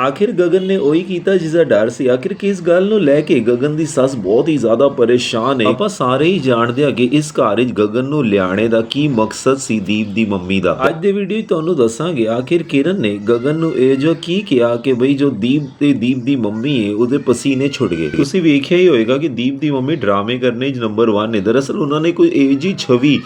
ਆਖਿਰ ਗਗਨ ਨੇ ਉਹੀ ਕੀਤਾ ਜਿਸ ਦਾ ਡਰ ਸੀ। ਆਖਿਰ ਕਿਸ ਗੱਲ ਨੂੰ ਲੈ ਕੇ ਗਗਨ ਦੀ ਸੱਸ ਬਹੁਤ ਹੀ ਜ਼ਿਆਦਾ ਪਰੇਸ਼ਾਨ ਹੈ ਆਪਾਂ ਸਾਰੇ ਹੀ ਜਾਣਦੇ ਹਾਂ ਕਿ ਇਸ ਘਰ ਵਿੱਚ ਗਗਨ ਨੂੰ ਲਿਆਣੇ ਦਾ ਕੀ ਮਕਸਦ ਸੀ ਦੀਪ ਦੀ ਮੰਮੀ ਦਾ। ਅੱਜ ਦੇ ਵੀਡੀਓ ਤੁਹਾਨੂੰ ਦੱਸਾਂਗੇ ਆਖਿਰ ਕਿਰਨ ਨੇ ਗਗਨ ਨੂੰ ਇਹ ਜੋ ਕੀ ਕਿਹਾ ਕਿ ਬਈ ਜੋ ਦੀਪ ਤੇ ਦੀਪ ਦੀ ਮੰਮੀ ਹੈ ਉਹਦੇ ਪਸੀਨੇ ਛੁੱਟ ਗਏ। ਤੁਸੀਂ ਵੇਖਿਆ ਹੀ ਹੋਵੇਗਾ ਕਿ ਦੀਪ ਦੀ ਮੰਮੀ ਡਰਾਮੇ ਕਰਨੇ 'ਚ ਨੰਬਰ 1 ਹੈ ਦਰਅਸਲ ਉਹਨਾਂ ਨੇ ਕੋਈ ਇਹੋ ਜਿਹੀ ਛਵੀ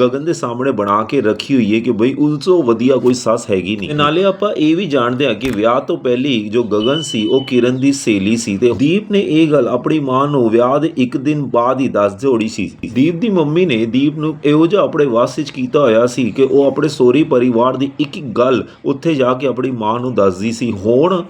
ਗਗਨ ਦੇ ਸਾਹਮਣੇ ਬਣਾ ਕੇ ਰੱਖੀ ਹੋਈ ਹੈ ਕਿ ਬਈ ਉਸ ਤੋਂ ਵਧੀਆ ਕੋਈ ਸੱਸ ਹੈਗੀ ਨਹੀਂ। ਨਾਲੇ ਆਪਾਂ ਇਹ ਵੀ ਜਾਣਦੇ ਹਾਂ ਕਿ ਵਿਆਹ ਤੋਂ ਪਹਿਲੀ ਜੋ ਗਗਨ ਸੀ, ਉਹ ਕਿਰਨ ਦੀ ਸਹੇਲੀ ਸੀ ਤੇ ਦੀਪ ਨੇ ਇਹ ਗੱਲ ਆਪਣੀ ਮਾਂ ਨੂੰ ਵਿਆਹ ਦੇ ਇੱਕ ਦਿਨ ਬਾਅਦ ਹੀ ਦੱਸ ਦਿਓੜੀ ਸੀ। ਦੀਪ ਦੀ ਮੰਮੀ ਨੇ ਦੀਪ ਨੂੰ ਇਹੋ ਜਿਹਾ ਆਪਣੇ ਵਾਸ ਵਿੱਚ ਕੀਤਾ ਹੋਇਆ ਸੀ ਕਿ ਉਹ ਆਪਣੇ ਸੋਰੀ ਪਰਿਵਾਰ ਦੀ ਇੱਕ ਇੱਕ ਗੱਲ ਉੱਥੇ ਜਾ ਕੇ ਆਪਣੀ ਮਾਂ ਨੂੰ ਦੱਸਦੀ ਸੀ। ਹੁਣ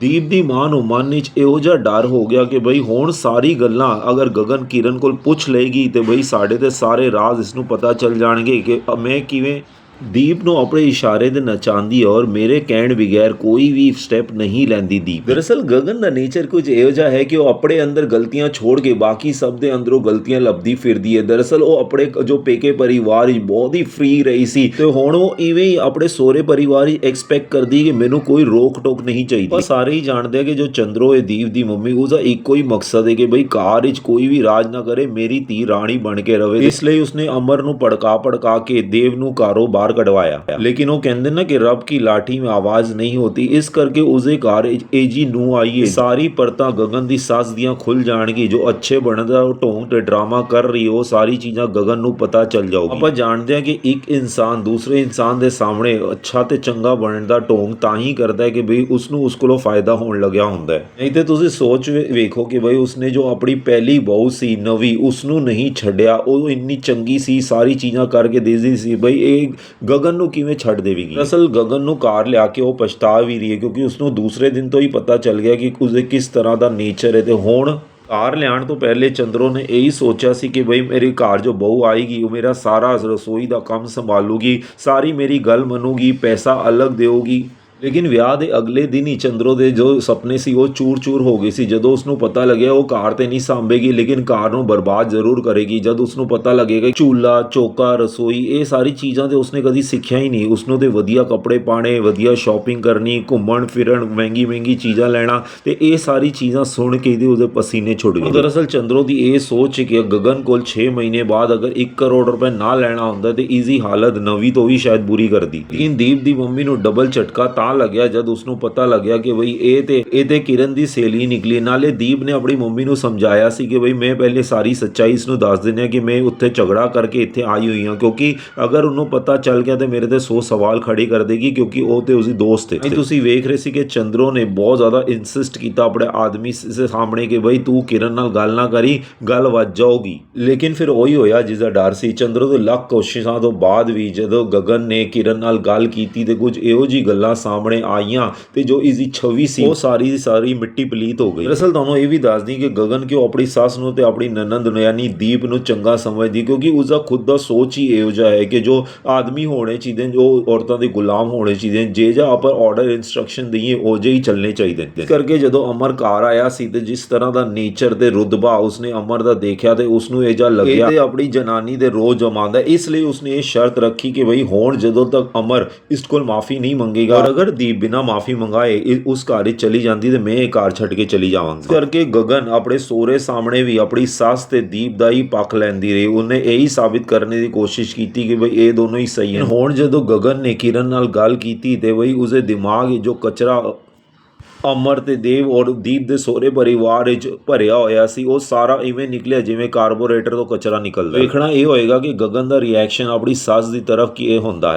ਦੀਪ ਦੀ ਮਾਂ ਨੂੰ ਮਨ ਵਿੱਚ ਇਹੋ ਜਿਹਾ ਡਰ ਹੋ ਗਿਆ ਕਿ ਬਈ ਹੁਣ ਸਾਰੀ ਗੱਲਾਂ ਅਗਰ ਗਗਨ ਕਿਰਨ ਕੋਲ ਪੁੱਛ ਲਏਗੀ ਤੇ ਬਈ ਸਾਡੇ ਤੇ ਸਾਰੇ ਰਾਜ਼ ਇਸ ਨੂੰ ਪਤਾ ਚੱਲ ਜਾਣਗੇ ਕਿ ਮੈਂ ਕਿਵੇਂ ਦੀਪ ਨੂੰ ਆਪਣੇ ਇਸ਼ਾਰੇ ਦੇ ਨਚਾਉਂਦੀ ਔਰ ਮੇਰੇ ਕਹਿਣ ਬਗੈਰ ਕੋਈ ਵੀ ਸਟੈਪ ਨਹੀਂ ਲੈਂਦੀ ਦੀਪ। ਦਰਅਸਲ ਗਗਨ ਦਾ ਨੇਚਰ ਕੁਝ ਇਹੋ ਜਿਹਾ ਹੈ ਕਿ ਉਹ ਆਪਣੇ ਅੰਦਰ ਗਲਤੀਆਂ ਛੋੜ ਕੇ ਬਾਕੀ ਸਭ ਦੇ ਅੰਦਰੋਂ ਗਲਤੀਆਂ ਲੱਭਦੀ ਫਿਰਦੀ ਹੈ। ਦਰਅਸਲ ਉਹ ਆਪਣੇ ਜੋ ਪੇਕੇ ਪਰਿਵਾਰ ਵਿੱਚ ਬਹੁਤ ਹੀ ਫ੍ਰੀ ਰਹੀ ਸੀ ਤੇ ਹੁਣ ਉਹ ਇਵੇਂ ਹੀ ਆਪਣੇ ਸੋਹਰੇ ਪਰਿਵਾਰ ਵਿੱਚ ਐਕਸਪੈਕਟ ਕਰਦੀ ਕਿ ਮੈਨੂੰ ਕੋਈ ਰੋਕ ਟੋਕ ਨਹੀਂ ਚਾਹੀਦੀ। ਪਰ ਸਾਰੇ ਹੀ ਜਾਣਦੇ ਆ ਕਿ ਜੋ ਚੰਦਰੋ ਹੈ ਦੀਪ ਦੀ ਮੰਮੀ ਉਹਦਾ ਇੱਕੋ ਹੀ ਮਕਸਦ ਹੈ ਕਿ ਬਈ ਕਾਰ ਵਿੱਚ ਕੋਈ ਵੀ ਰਾਜ ਨਾ ਕਰੇ ਮੇਰੀ ਧੀ ਰਾਣੀ ਬਣ ਕੇ ਰਵੇ। ਇਸ ਲਈ ਉਸਨੇ ਅਮਰ ਨੂੰ ਭੜਕਾ ਭੜਕਾ ਕੇ ਦੇਵ ਨੂੰ ਘਰੋਂ ਬਾਹਰ ਕਢਵਾਇਆ। ਲੇਕਿਨ ਉਹ ਕਹਿੰਦੇ ਨਾ ਕਿ ਰੱਬ ਕੀ ਲਾਠੀ ਮੇਂ ਆਵਾਜ਼ ਨਹੀਂ ਹੋਤੀ ਇਸ ਕਰਕੇ ਉਸਦੇ ਘਰ ਏਜੀ ਨੂੰ ਆਈਏ। ਸਾਰੀ ਪਰਤਾਂ ਗਗਨ ਦੀ ਸੱਸ ਦੀਆਂ ਖੁੱਲ ਜਾਣਗੀ ਜੋ ਅੱਛੇ ਬਣਦਾ ਉਹ ਢੋਂਗ ਤੇ ਡਰਾਮਾ ਕਰ ਰਹੀ ਉਹ ਸਾਰੀ ਚੀਜ਼ਾਂ ਗਗਨ ਨੂੰ ਪਤਾ ਚੱਲ ਜਾਊਗੀ। ਆਪਾਂ ਜਾਣਦੇ ਹਾਂ ਕਿ ਇੱਕ ਇਨਸਾਨ ਦੂਸਰੇ ਇਨਸਾਨ ਦੇ ਸਾਹਮਣੇ ਅੱਛਾ ਤੇ ਚੰਗਾ ਬਣਨ ਦਾ ਢੋਂਗ ਤਾਂ ਹੀ ਕਰਦਾ ਹੈ ਕਿ ਬਈ ਉਸ ਨੂੰ ਉਸ ਕੋਲੋਂ ਫਾਇਦਾ ਹੋਣ ਲੱਗਿਆ ਹੁੰਦਾ ਹੈ। ਨਹੀਂ ਤੇ ਤੁਸੀਂ ਸੋਚ ਵੇਖੋ ਕਿ ਬਈ ਉਸਨੇ ਜੋ ਆਪਣੀ ਪਹਿਲੀ ਬਹੂ ਸੀ, ਨਵੀ ਉਸ ਨੂੰ ਨਹੀਂ ਛੱਡਿਆ। ਉਹ ਇੰਨੀ ਚੰਗੀ ਸੀ, ਸਾਰੀ ਚੀਜ਼ਾਂ ਕਰਕੇ ਦੇਦੀ ਸੀ। ਬਈ ਇਹ ਗਗਨ ਨੂੰ ਕਿਵੇਂ ਛੱਡ ਦੇਵੇਗੀ? ਅਸਲ ਗਗਨ ਨੂੰ ਕਾਰ ਲਿਆ ਕੇ ਉਹ ਪਛਤਾ ਵੀ ਰਹੀ ਹੈ ਕਿਉਂਕਿ ਉਸ ਨੂੰ ਦੂਸਰੇ ਦਿਨ ਤੋਂ ਹੀ ਪਤਾ ਚੱਲ ਗਿਆ ਕਿ ਉਸਦੇ ਕਿਸ ਤਰ੍ਹਾਂ ਦਾ ਨੇਚਰ ਹੈ ਤੇ ਹੁਣ ਕਾਰ ਲਿਆਉਣ ਤੋਂ ਪਹਿਲੇ ਚੰਦਰੋ ਨੇ ਇਹੀ ਸੋਚਿਆ ਸੀ ਕਿ ਬਈ ਮੇਰੀ ਘਰ ਜੋ ਬਹੂ ਆਏਗੀ, ਉਹ ਮੇਰਾ ਸਾਰਾ ਰਸੋਈ ਦਾ ਕੰਮ ਸੰਭਾਲੂਗੀ, ਸਾਰੀ ਮੇਰੀ ਗੱਲ ਮੰਨੂਗੀ, ਪੈਸਾ ਅਲੱਗ ਦੇਊਗੀ। ਲੇਕਿਨ ਵਿਆਹ ਦੇ ਅਗਲੇ ਦਿਨ ਹੀ ਚੰਦਰੋ ਦੇ ਜੋ ਸੁਪਨੇ ਸੀ, ਉਹ ਚੂਰ-ਚੂਰ ਹੋ ਗਏ ਸੀ। ਜਦੋਂ ਉਸ ਨੂੰ ਪਤਾ ਲੱਗਿਆ, ਉਹ ਕਾਰ ਤੇ ਨਹੀਂ ਸਾਂਭੇਗੀ, ਲੇਕਿਨ ਕਾਰ ਨੂੰ ਬਰਬਾਦ ਜ਼ਰੂਰ ਕਰੇਗੀ। ਜਦ ਉਸ ਨੂੰ ਪਤਾ ਲੱਗੇਗਾ ਚੂਲਾ, ਚੌਕਾ, ਰਸੋਈ, ਇਹ ਸਾਰੀ ਚੀਜ਼ਾਂ ਤੇ ਉਸਨੇ ਕਦੀ ਸਿੱਖਿਆ ਹੀ ਨਹੀਂ। ਉਸ ਨੂੰ ਤੇ ਵਧੀਆ ਕੱਪੜੇ ਪਾਣੇ ਵਧੀਆ ਸ਼ਾਪਿੰਗ ਕਰਨੀ, ਘੁੰਮਣ, ਫਿਰਨ ਮਹਿੰਗੀ ਮਹਿੰਗੀ ਚੀਜ਼ਾਂ ਲੈਣਾ ਤੇ ਇਹ ਸਾਰੀ ਚੀਜ਼ਾਂ ਸੁਣ ਕੇ ਇਹਦੇ ਉਹਦੇ ਪਸੀਨੇ ਛੁੱਟ ਗਏ। ਦਰਅਸਲ ਚੰਦਰੋ ਦੀ ਇਹ ਸੋਚ ਕਿ ਗਗਨ ਕੋਲ 6 ਮਹੀਨੇ ਬਾਅਦ ਅਗਰ 1 ਕਰੋੜ ਰੁਪਏ ਨਾ ਲੈਣਾ ਹੁੰਦਾ ਤੇ ਈਜ਼ੀ ਹਾਲਤ ਨਵੀਂ ਤੋਂ ਵੀ ਸ਼ਾਇਦ ਬੁਰੀ ਕਰਦੀ। ਲੇਕਿਨ ਦੀਪ ਦੀ ਮੰਮੀ ਨੂੰ ਡਬਲ ਝਟਕਾ ਤਾਂ ਲੱਗਿਆ ਜਦ ਉਸ ਨੂੰ ਪਤਾ ਲੱਗਿਆ ਕਿ ਬਈ ਇਹ ਤੇ ਇਹ ਤੇ ਕਿਰਨ ਦੀ ਸੇਲੀ ਨਿਕਲੀ। ਨਾਲੇ ਦੀਪ ਨੇ ਆਪਣੀ ਮੰਮੀ ਨੂੰ ਸਮਝਾਇਆ ਸੀ ਕਿ ਬਈ ਮੈਂ ਪਹਿਲੇ ਸਾਰੀ ਸੱਚਾਈ ਇਸ ਨੂੰ ਦੱਸ ਦਿੰਦੇ ਕਿ ਮੈਂ ਉੱਥੇ ਝਗੜਾ ਕਰਕੇ ਇੱਥੇ ਆਈ ਹੋਈ ਹਾਂ, ਕਿਉਂਕਿ ਅਗਰ ਉਹਨੂੰ ਪਤਾ ਚੱਲ ਗਿਆ ਤੇ ਮੇਰੇ ਤੇ 100 ਸਵਾਲ ਖੜੇ ਕਰ ਦੇਗੀ, ਕਿਉਂਕਿ ਉਹ ਤੇ ਉਸਦੀ ਦੋਸਤ ਹੈ। ਤੁਸੀਂ ਵੇਖ ਰਹੇ ਸੀ ਕਿ ਚੰਦਰੋ ਨੇ ਬਹੁਤ ਜ਼ਿਆਦਾ ਇਨਸਿਸਟ ਕੀਤਾ ਆਪਣੇ ਆਦਮੀ ਦੇ ਸਾਹਮਣੇ ਕਿ ਬਈ ਤੂੰ ਕਿਰਨ ਨਾਲ ਗੱਲ ਨਾ ਕਰੀ, ਗੱਲ ਵੱਜ ਜਾਊਗੀ। ਲੇਕਿਨ ਫਿਰ ਉਹੀ ਹੋਇਆ ਜਿਸ ਦਾ ਡਰ ਸੀ। ਚੰਦਰੋ ਦੇ ਲੱਖ ਕੋਸ਼ਿਸ਼ਾਂ ਤੋਂ ਬਾਅਦ ਵੀ ਜਦੋਂ ਗਗਨ ਨੇ ਕਿਰਨ ਨਾਲ ਗੱਲ ਕੀਤੀ ਤੇ ਕੁਝ ਇਹੋ ਜੀ ਗੱਲਾਂ ਸਾਹਮਣੇ ਆਈਆਂ ਤੇ ਜੋ ਇਸਦੀ ਛਵੀ ਸੀ, ਉਹ ਸਾਰੀ ਦੀ ਸਾਰੀ ਮਿੱਟੀ ਪਲੀਤ ਹੋ ਗਈ। ਦਰਅਸਲ ਤੁਹਾਨੂੰ ਇਹ ਵੀ ਦੱਸਦੀ ਕਿ ਗਗਨ ਕਿਉਂ ਆਪਣੀ ਸੱਸ ਨੂੰ ਤੇ ਆਪਣੀ ਨਨੰਦ ਨੂੰ ਯਾਨੀ ਦੀਪ ਨੂੰ ਚੰਗਾ ਸਮਝਦੀ, ਕਿਉਂਕਿ ਉਸਦਾ ਖੁਦ ਦਾ ਸੋਚ ਹੀ ਇਹੋ ਜਿਹਾ ਹੈ ਕਿ ਜੋ ਆਦਮੀ ਹੋਣੇ ਚਾਹੀਦੇ, ਜੋ ਔਰਤਾਂ ਦੇ ਗੁਲਾਮ ਹੋਣੇ ਚਾਹੀਦੇ, ਜੇ ਜਾਂ ਆਪਾਂ ਆਰਡਰ ਇਨਸਟਰਕਸ਼ਨ ਦਈਏ, ਉਹ ਜਿਹੇ ਹੀ ਚੱਲਣੇ ਚਾਹੀਦੇ ਨੇ। ਇਸ ਕਰਕੇ ਜਦੋਂ ਅਮਰ ਘਰ ਆਇਆ ਸੀ ਤੇ ਜਿਸ ਤਰ੍ਹਾਂ ਦਾ ਨੇਚਰ ਤੇ ਰੁਤਬਾ ਉਸਨੇ ਅਮਰ ਦਾ ਦੇਖਿਆ ਤੇ ਉਸ ਨੂੰ ਇਹ ਜਿਹਾ ਲੱਗਿਆ ਤੇ ਆਪਣੀ ਜਨਾਨੀ ਦੇ ਰੋਜ਼ ਜਮਾਉਂਦਾ, ਇਸ ਲਈ ਉਸਨੇ ਇਹ ਸ਼ਰਤ ਰੱਖੀ ਕਿ ਬਈ ਹੁਣ ਜਦੋਂ ਤੱਕ ਅਮਰ ਇਸ ਕੋਲ ਮਾਫੀ ਨਹੀਂ ਮੰਗੇਗਾ, ਔਰ ਅਗਰ ਦੀਪ ਬਿਨਾ ਮਾਫੀ ਮੰਗਾਏ ਉਸ ਘਰ ਵਿੱਚ ਚਲੀ ਜਾਂਦੀ ਤੇ ਮੈਂ ਇਹ ਘਰ ਛੱਡ ਕੇ ਚਲੀ ਜਾਵਾਂਗੀ। ਕਰਕੇ ਗਗਨ ਆਪਣੇ ਸੋਹਰੇ ਸਾਹਮਣੇ ਵੀ ਆਪਣੀ ਸੱਸ ਤੇ ਦੀਪ ਦਾ ਹੀ ਪੱਖ ਲੈਂਦੀ ਰਹੀ। ਉਹਨੇ ਇਹੀ ਸਾਬਿਤ ਕਰਨ ਦੀ ਕੋਸ਼ਿਸ਼ ਕੀਤੀ ਕਿ ਬਈ ਇਹ ਦੋਨੋਂ ਹੀ ਸਹੀ ਹਨ। ਹੁਣ ਜਦੋਂ ਗਗਨ ਨੇ ਕਿਰਨ ਨਾਲ ਗੱਲ ਕੀਤੀ ਤੇ ਬਈ ਉਸਦੇ ਦਿਮਾਗ ਜੋ ਕਚਰਾ, ਅਮਰ ਤੇ ਦੇਵ ਔਰ ਦੀਪ ਦੇ ਸੋਹਰੇ ਪਰਿਵਾਰ ਵਿੱਚ ਭਰਿਆ ਹੋਇਆ ਸੀ, ਉਹ ਸਾਰਾ ਇਵੇਂ ਨਿਕਲਿਆ ਜਿਵੇਂ ਕਾਰਬੋਰੇਟਰ ਤੋਂ ਕਚਰਾ ਨਿਕਲਦਾ ਵੇਖਣਾ ਇਹ ਹੋਏਗਾ ਕਿ ਗਗਨ ਦਾ ਰਿਐਕਸ਼ਨ ਆਪਣੀ ਸੱਸ ਦੀ ਤਰਫ ਕੀ ਇਹ ਹੁੰਦਾ ਹੈ।